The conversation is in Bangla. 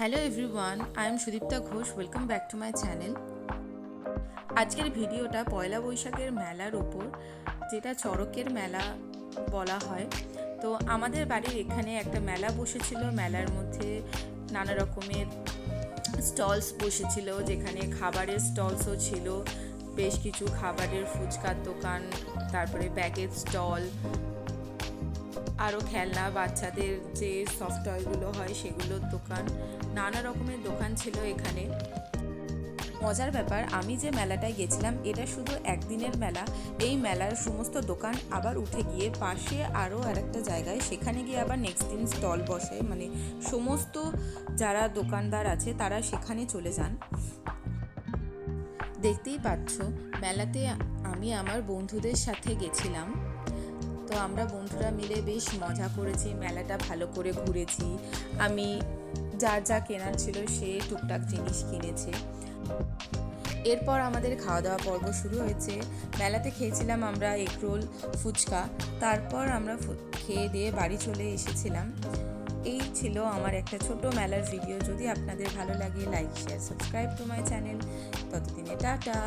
Hello everyone I am Sudipta Ghosh welcome back to my channel আজকের ভিডিওটা পয়লা বৈশাখের মেলার উপর, যেটা চড়কের মেলা বলা হয়। তো আমাদের বাড়ির এখানে একটা মেলা বসেছিল, মেলার মধ্যে নানা রকমের স্টলস বসেছিল, যেখানে খাবারের স্টলসও ছিল। বেশ কিছু খাবারের ফুচকার দোকান, তারপরে ব্যাগের স্টল আরও খেলনা, বাচ্চাদের যে সফট টয়গুলো হয় সেগুলোর দোকান, নানা রকমের দোকান ছিল এখানে। মজার ব্যাপার, আমি যে মেলাটায় গেছিলাম, এটা শুধু একদিনের মেলা। এই মেলার সমস্ত দোকান আবার উঠে গিয়ে পাশে আরও আর একটা জায়গায়, সেখানে গিয়ে আবার নেক্সট দিন স্টল বসে। মানে সমস্ত যারা দোকানদার আছে, তারা সেখানে চলে যান। দেখতেই পাচ্ছ, মেলাতে আমি আমার বন্ধুদের সাথে গেছিলাম। তো আমরা বন্ধুরা মিলে বেশ মজা করেছি, মেলাটা ভালো করে ঘুরেছি। আমি যার যা কেনার ছিল সে টুকটাক জিনিস কিনেছে। এরপর আমাদের খাওয়া দাওয়া পর্ব শুরু হয়েছে। মেলাতে খেয়েছিলাম আমরা এগরোল ফুচকা। তারপর আমরা খেয়ে দিয়ে বাড়ি চলে এসেছিলাম। এই ছিল আমার একটা ছোট মেলার ভিডিও। যদি আপনাদের ভালো লাগে like share subscribe to my channel ততদিনে টাটা।